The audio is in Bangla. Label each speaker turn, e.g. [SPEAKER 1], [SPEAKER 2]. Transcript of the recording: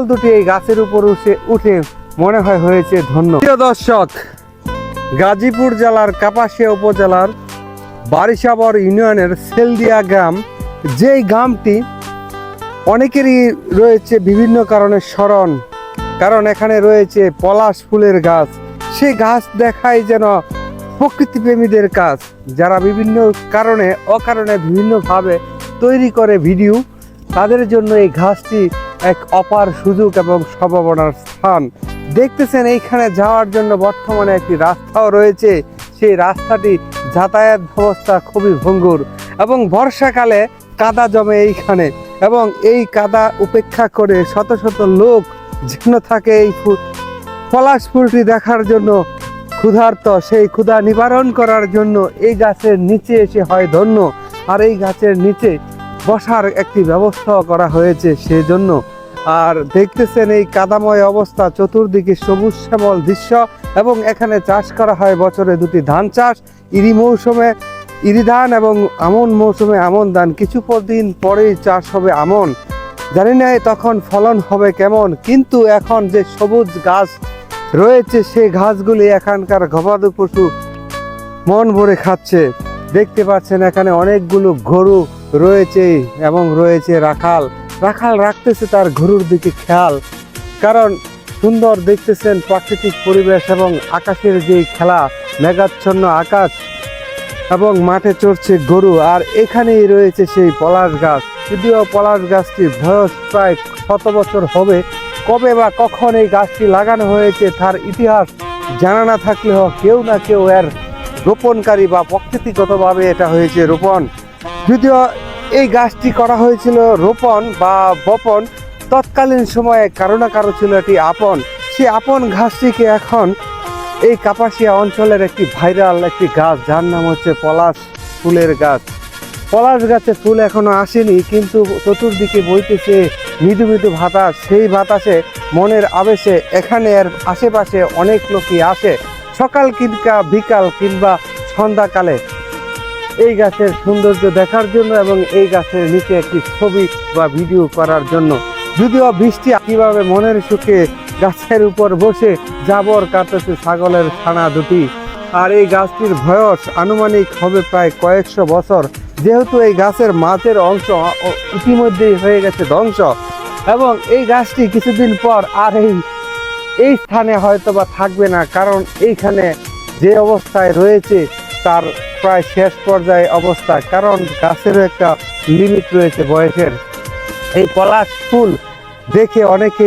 [SPEAKER 1] ছাগল দুটি এই গাছের উপর উঠে উঠে মনে হয় হয়েছে ধন্য। প্রিয় দর্শক, গাজীপুর জেলার কাপাসিয়া উপজেলার বারিশাবর ইউনিয়নের সেলদিয়া গ্রাম, যেই গ্রামটি অনেকেরই রয়েছে বিভিন্ন কারণে স্মরণ। কারণ এখানে রয়েছে পলাশ ফুলের গাছ। সেই গাছ দেখায় যেন প্রকৃতিপ্রেমীদের কাজ। যারা বিভিন্ন কারণে, অকারণে, বিভিন্নভাবে তৈরি করে ভিডিও, তাদের জন্য এই ঘাসটি এক অপার সুযোগ এবং সম্ভাবনার স্থান। দেখতেছেন এইখানে যাওয়ার জন্য বর্তমানে একটি রাস্তাও রয়েছে। সেই রাস্তাটি যাতায়াত ব্যবস্থা খুবই ভঙ্গুর এবং বর্ষাকালে কাদা জমে এইখানে এবং এই কাদা উপেক্ষা করে শত শত লোক যেন থাকে এই পলাশ ফুলটি দেখার জন্য ক্ষুধার্ত। সেই ক্ষুধা নিবারণ করার জন্য এই গাছের নিচে এসে হয় ধন্য। আর এই গাছের নিচে বসার একটি ব্যবস্থাও করা হয়েছে সেজন্য। আর দেখতেছেন এই কাদাময় অবস্থা, চতুর্দিকে সবুজ শ্যামল দৃশ্য এবং এখানে চাষ করা হয় বছরে দুটি ধান চাষ। ইরি মৌসুমে ইরি ধান এবং আমন মৌসুমে আমন ধান। কিছু দিন পরেই চাষ হবে আমন। জানি না তখন ফলন হবে কেমন, কিন্তু এখন যে সবুজ গাছ রয়েছে সেই ঘাসগুলি এখানকার গবাদি পশু মন ভরে খাচ্ছে। দেখতে পাচ্ছেন এখানে অনেকগুলো গরু রয়েছে এবং রয়েছে রাখাল। রাখাল রাখতেছে তার গরুর দিকে খেয়াল, কারণ সুন্দর দেখতেছেন প্রাকৃতিক পরিবেশ এবং আকাশের যে খেলা, মেঘাচ্ছন্ন আকাশ এবং মাঠে চড়ছে গরু, আর এখানেই রয়েছে সেই পলাশ গাছ। যদিও পলাশ গাছটির বয়স প্রায় শত বছর হবে, কবে বা কখন এই গাছটি লাগানো হয়েছে তার ইতিহাস জানা না থাকলেও কেউ না কেউ এর রোপণকারী বা প্রকৃতিগতভাবে এটা হয়েছে রোপণ। যদিও এই গাছটি করা হয়েছিল রোপণ বা বপন তৎকালীন সময়ে কারও না কারও ছিল এটি আপন। সেই আপন ঘাসটিকে এখন এই কাপাসিয়া অঞ্চলের একটি ভাইরাল একটি গাছ, যার নাম হচ্ছে পলাশ ফুলের গাছ। পলাশ গাছে ফুল এখনও আসেনি, কিন্তু চতুর্দিকে বইতেছে মৃদু মৃদু বাতাস। সেই বাতাসে মনের আবেশে এখানে এর আশেপাশে অনেক লোকই আসে। সকাল কিংবা বিকাল কিংবা সন্ধ্যাকালে। এই গাছের সৌন্দর্য দেখার জন্য এবং এই গাছের নিচে একটি ছবি বা ভিডিও করার জন্য। যদিও বৃষ্টি কীভাবে মনের সুখে গাছের উপর বসে জাবর কাটতেছে ছাগলের ছানা দুটি। আর এই গাছটির বয়স আনুমানিক হবে প্রায় কয়েকশো বছর। যেহেতু এই গাছের মাঝের অংশ ইতিমধ্যেই হয়ে গেছে ধ্বংস। এবং এই গাছটি কিছুদিন পর আর এই এই স্থানে হয়তো বা থাকবে না, কারণ এইখানে যে অবস্থায় রয়েছে তার প্রায় শেষ পর্যায়ে অবস্থা, কারণ গাছেরও একটা লিমিট রয়েছে বয়সের। এই পলাশ ফুল দেখে অনেকে